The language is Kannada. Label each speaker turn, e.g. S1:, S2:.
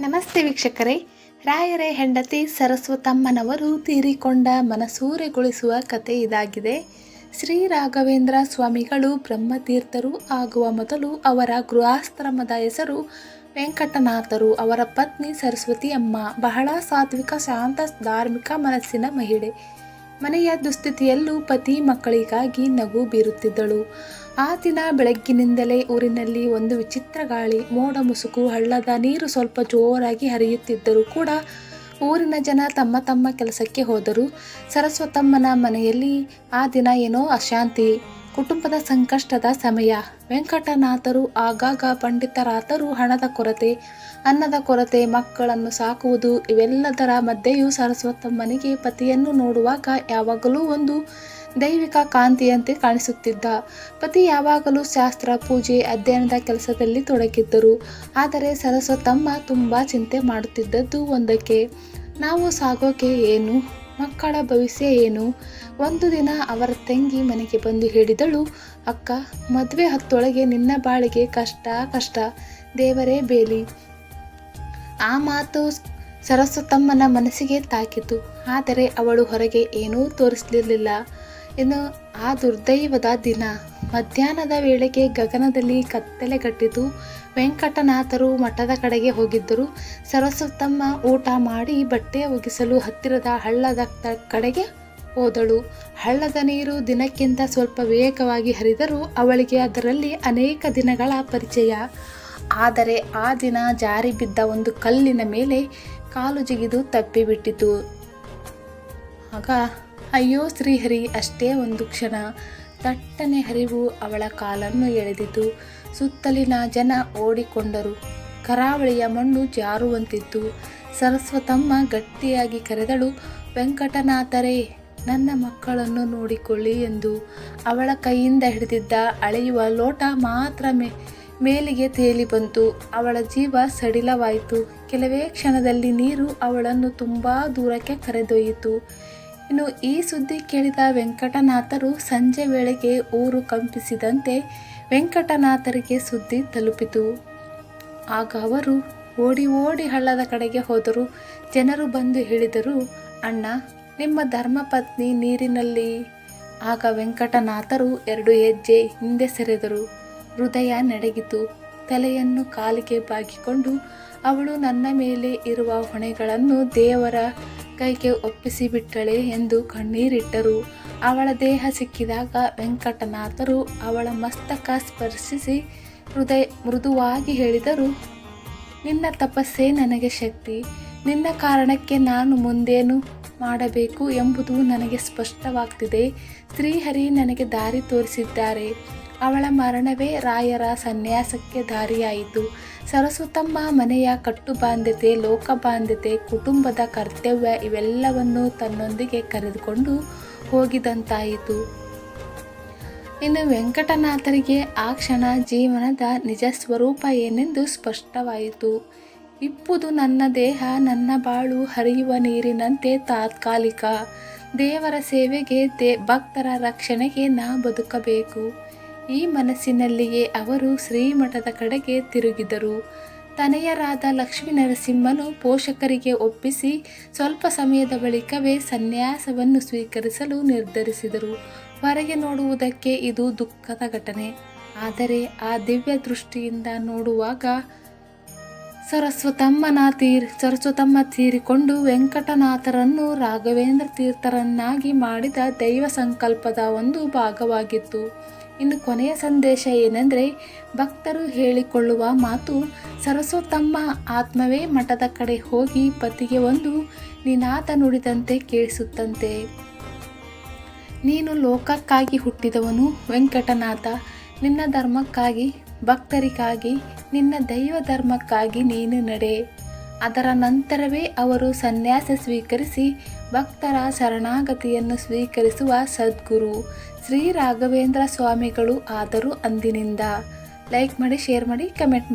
S1: ನಮಸ್ತೆ ವೀಕ್ಷಕರೇ. ರಾಯರೇ ಹೆಂಡತಿ ಸರಸ್ವತಮ್ಮನವರು ತೀರಿಕೊಂಡ ಮನಸೂರೆಗೊಳಿಸುವ ಕತೆ ಇದಾಗಿದೆ. ಶ್ರೀ ರಾಘವೇಂದ್ರ ಸ್ವಾಮಿಗಳು ಬ್ರಹ್ಮತೀರ್ಥರು ಆಗುವ ಮೊದಲು ಅವರ ಗೃಹಾಶ್ರಮದ ಹೆಸರು ವೆಂಕಟನಾಥರು. ಅವರ ಪತ್ನಿ ಸರಸ್ವತಿ ಅಮ್ಮ ಬಹಳ ಸಾತ್ವಿಕ, ಶಾಂತ, ಧಾರ್ಮಿಕ ಮನಸ್ಸಿನ ಮಹಿಳೆ. ಮನೆಯ ದುಸ್ಥಿತಿಯಲ್ಲೂ ಪತಿ ಮಕ್ಕಳಿಗಾಗಿ ನಗು ಬೀರುತ್ತಿದ್ದಳು. ಆ ದಿನ ಬೆಳಗ್ಗಿನಿಂದಲೇ ಊರಿನಲ್ಲಿ ಒಂದು ವಿಚಿತ್ರ ಗಾಳಿ, ಮೋಡ ಮುಸುಕು, ಹಳ್ಳದ ನೀರು ಸ್ವಲ್ಪ ಜೋರಾಗಿ ಹರಿಯುತ್ತಿದ್ದರೂ ಕೂಡ ಊರಿನ ಜನ ತಮ್ಮ ತಮ್ಮ ಕೆಲಸಕ್ಕೆ ಹೋದರು. ಸರಸ್ವತಮ್ಮನ ಮನೆಯಲ್ಲಿ ಆ ದಿನ ಏನೋ ಅಶಾಂತಿ ಕುಟುಂಬದ ಸಂಕಷ್ಟದ ಸಮಯ. ವೆಂಕಟನಾಥರು, ಆಗಾಗ ಪಂಡಿತರಾದರು ಹಣದ ಕೊರತೆ, ಅನ್ನದ ಕೊರತೆ, ಮಕ್ಕಳನ್ನು ಸಾಕುವುದು, ಇವೆಲ್ಲದರ ಮಧ್ಯೆಯೂ ಸರಸ್ವತಮ್ಮನಿಗೆ ಪತಿಯನ್ನು ನೋಡುವಾಗ ಯಾವಾಗಲೂ ಒಂದು ದೈವಿಕ ಕಾಂತಿಯಂತೆ ಕಾಣಿಸುತ್ತಿದ್ದ. ಪತಿ ಯಾವಾಗಲೂ ಶಾಸ್ತ್ರ, ಪೂಜೆ, ಅಧ್ಯಯನದ ಕೆಲಸದಲ್ಲಿ ತೊಡಗಿದ್ದರು. ಆದರೆ ಸರಸ್ವತಮ್ಮ ತುಂಬ ಚಿಂತೆ ಮಾಡುತ್ತಿದ್ದದ್ದು ಒಂದಕ್ಕೆ, ನಾವು ಸಾಗೋಕೆ ಏನು? ಮಕ್ಕಳ ಭವಿಷ್ಯ ಏನು? ಒಂದು ದಿನ ಅವರ ತಂಗಿ ಮನೆಗೆ ಬಂದು ಹೇಳಿದಳು, ಅಕ್ಕ, ಮದುವೆ ಹತ್ತೊಳಗೆ ನಿನ್ನ ಬಾಳಿಗೆ ಕಷ್ಟ ಕಷ್ಟ. ದೇವರೇ ಬೇಲಿ. ಆ ಮಾತು ಸರಸ್ವತಮ್ಮನ ಮನಸ್ಸಿಗೆ ತಾಕಿತು. ಆದರೆ ಅವಳು ಹೊರಗೆ ಏನೂ ತೋರಿಸಲಿರಲಿಲ್ಲ. ಇನ್ನು ಆ ದುರ್ದೈವದ ದಿನ ಮಧ್ಯಾಹ್ನದ ವೇಳೆಗೆ ಗಗನದಲ್ಲಿ ಕತ್ತಲೆಗಟ್ಟಿತು ವೆಂಕಟನಾಥರು ಮಠದ ಕಡೆಗೆ ಹೋಗಿದ್ದರು. ಸರಸ್ವತಮ್ಮ ಊಟ ಮಾಡಿ ಬಟ್ಟೆ ಒಗಿಸಲು ಹತ್ತಿರದ ಹಳ್ಳದ ಕಡೆಗೆ ಹೋದಳು. ಹಳ್ಳದ ನೀರು ದಿನಕ್ಕಿಂತ ಸ್ವಲ್ಪ ವೇಗವಾಗಿ ಹರಿದರೂ ಅವಳಿಗೆ ಅದರಲ್ಲಿ ಅನೇಕ ದಿನಗಳ ಪರಿಚಯ. ಆದರೆ ಆ ದಿನ ಜಾರಿ ಬಿದ್ದ ಒಂದು ಕಲ್ಲಿನ ಮೇಲೆ ಕಾಲು ಜಿಗಿದು ತಪ್ಪಿಬಿಟ್ಟಿತು ಆಗ, ಅಯ್ಯೋ ಶ್ರೀಹರಿ, ಅಷ್ಟೇ ಒಂದು ಕ್ಷಣ. ದಟ್ಟನೆ ಹರಿವು ಅವಳ ಕಾಲನ್ನು ಎಳೆದಿತು. ಸುತ್ತಲಿನ ಜನ ಓಡಿಕೊಂಡರು. ಕರಾವಳಿಯ ಮಣ್ಣು ಜಾರುವಂತಿತ್ತು. ಸರಸ್ವತಮ್ಮ ಗಟ್ಟಿಯಾಗಿ ಕರೆದಳು, ವೆಂಕಟನಾಥರೇ, ನನ್ನ ಮಕ್ಕಳನ್ನು ನೋಡಿಕೊಳ್ಳಿ ಎಂದು. ಅವಳ ಕೈಯಿಂದ ಹಿಡಿದಿದ್ದ ಅಳೆಯುವ ಲೋಟ ಮಾತ್ರ ಮೇ, ಮೇಲಿಗೆ ತೇಲಿ ಬಂತು. ಅವಳ ಜೀವ ಸಡಿಲವಾಯಿತು. ಕೆಲವೇ ಕ್ಷಣದಲ್ಲಿ ನೀರು ಅವಳನ್ನು ತುಂಬ ದೂರಕ್ಕೆ ಕರೆದೊಯ್ಯಿತು. ಇನ್ನು ಈ ಸುದ್ದಿ ಕೇಳಿದ ವೆಂಕಟನಾಥರು ಸಂಜೆ ವೇಳೆಗೆ ಊರು ಕಂಪಿಸಿದಂತೆ ವೆಂಕಟನಾಥರಿಗೆ ಸುದ್ದಿ ತಲುಪಿತು. ಆಗ ಅವರು, ಓಡಿ ಓಡಿ ಹಳ್ಳದ ಕಡೆಗೆ ಹೋದರು ಜನರು ಬಂದು ಹೇಳಿದರು, ಅಣ್ಣ, ನಿಮ್ಮ ಧರ್ಮಪತ್ನಿ ನೀರಿನಲ್ಲಿ ಆಗ ವೆಂಕಟನಾಥರು ಎರಡು ಹೆಜ್ಜೆ ಹಿಂದೆ ಸೆರೆದರು. ಹೃದಯ ನಡಗಿತು. ತಲೆಯನ್ನು ಕಾಲಿಗೆ ಬಾಗಿಕೊಂಡು, ಅವಳು ನನ್ನ ಮೇಲೆ ಇರುವ ಹೊಣೆಗಳನ್ನು ದೇವರ ಕೈಗೆ ಒಪ್ಪಿಸಿಬಿಟ್ಟಳೆ ಎಂದು ಕಣ್ಣೀರಿಟ್ಟರು. ಅವಳ ದೇಹ ಸಿಕ್ಕಿದಾಗ ವೆಂಕಟನಾಥರು ಅವಳ ಮಸ್ತಕ ಸ್ಪರ್ಶಿಸಿ ಹೃದಯ ಮೃದುವಾಗಿ ಹೇಳಿದರು, ನಿನ್ನ ತಪಸ್ಸೇ ನನಗೆ ಶಕ್ತಿ. ನಿನ್ನ ಕಾರಣಕ್ಕೆ ನಾನು ಮುಂದೇನು ಮಾಡಬೇಕು ಎಂಬುದು ನನಗೆ ಸ್ಪಷ್ಟವಾಗ್ತಿದೆ. ಶ್ರೀಹರಿ ನನಗೆ ದಾರಿ ತೋರಿಸಿದ್ದಾರೆ. ಅವಳ ಮರಣವೇ ರಾಯರ ಸನ್ಯಾಸಕ್ಕೆ ದಾರಿಯಾಯಿತು. ಸರಸ್ವತಮ್ಮ ಮನೆಯ ಕಟ್ಟುಬಾಂಧ್ಯತೆ, ಲೋಕಬಾಂಧ್ಯತೆ, ಕುಟುಂಬದ ಕರ್ತವ್ಯ ಇವೆಲ್ಲವನ್ನು ತನ್ನೊಂದಿಗೆ ಕರೆದುಕೊಂಡು ಹೋಗಿದಂತಾಯಿತು. ಇನ್ನು ವೆಂಕಟನಾಥರಿಗೆ ಆ ಕ್ಷಣ ಜೀವನದ ನಿಜ ಸ್ವರೂಪ ಏನೆಂದು ಸ್ಪಷ್ಟವಾಯಿತು. ಇಪ್ಪುದು ನನ್ನ ದೇಹ, ನನ್ನ ಬಾಳು ಹರಿಯುವ ನೀರಿನಂತೆ ತಾತ್ಕಾಲಿಕ. ದೇವರ ಸೇವೆಗೆ ದೇ, ಭಕ್ತರ ರಕ್ಷಣೆಗೆ ನಾ ಬದುಕಬೇಕು. ಈ ಮನಸ್ಸಿನಲ್ಲಿಯೇ ಅವರು ಶ್ರೀಮಠದ ಕಡೆಗೆ ತಿರುಗಿದರು. ತನೆಯರಾದ ಲಕ್ಷ್ಮೀ ನರಸಿಂಹನು ಪೋಷಕರಿಗೆ ಒಪ್ಪಿಸಿ ಸ್ವಲ್ಪ ಸಮಯದ ಬಳಿಕವೇ ಸನ್ಯಾಸವನ್ನು ಸ್ವೀಕರಿಸಲು ನಿರ್ಧರಿಸಿದರು. ಹೊರಗೆ ನೋಡುವುದಕ್ಕೆ ಇದು ದುಃಖದ ಘಟನೆ. ಆದರೆ ಆ ದಿವ್ಯ ದೃಷ್ಟಿಯಿಂದ ನೋಡುವಾಗ ಸರಸ್ವತಮ್ಮನ ತೀರ್ ಸರಸ್ವತಮ್ಮ ತೀರಿಕೊಂಡು ವೆಂಕಟನಾಥರನ್ನು ರಾಘವೇಂದ್ರ ತೀರ್ಥರನ್ನಾಗಿ ಮಾಡಿದ ದೈವ ಸಂಕಲ್ಪದ ಒಂದು ಭಾಗವಾಗಿತ್ತು. ಇನ್ನು ಕೊನೆಯ ಸಂದೇಶ ಏನೆಂದರೆ, ಭಕ್ತರು ಹೇಳಿಕೊಳ್ಳುವ ಮಾತು ಸರಸ್ವತಮ್ಮ ಆತ್ಮವೇ ಮಠದ ಕಡೆ ಹೋಗಿ ಪತಿಗೆ ಒಂದು ನಿನಾಥ ನುಡಿದಂತೆ ಕೇಳಿಸುತ್ತಂತೆ. ನೀನು ಲೋಕಕ್ಕಾಗಿ ಹುಟ್ಟಿದವನು ವೆಂಕಟನಾಥ. ನಿನ್ನ ಧರ್ಮಕ್ಕಾಗಿ, ಭಕ್ತರಿಗಾಗಿ, ನಿನ್ನ ದೈವ ಧರ್ಮಕ್ಕಾಗಿ ನೀನು ನಡೆ. ಅದರ ನಂತರವೇ ಅವರು ಸನ್ಯಾಸ ಸ್ವೀಕರಿಸಿ, ಭಕ್ತರ ಶರಣಾಗತಿಯನ್ನು ಸ್ವೀಕರಿಸುವ ಸದ್ಗುರು ಶ್ರೀ ರಾಘವೇಂದ್ರ ಸ್ವಾಮಿಗಳು ಆದರೂ ಅಂದಿನಿಂದ. ಲೈಕ್ ಮಾಡಿ, ಶೇರ್ ಮಾಡಿ, ಕಮೆಂಟ್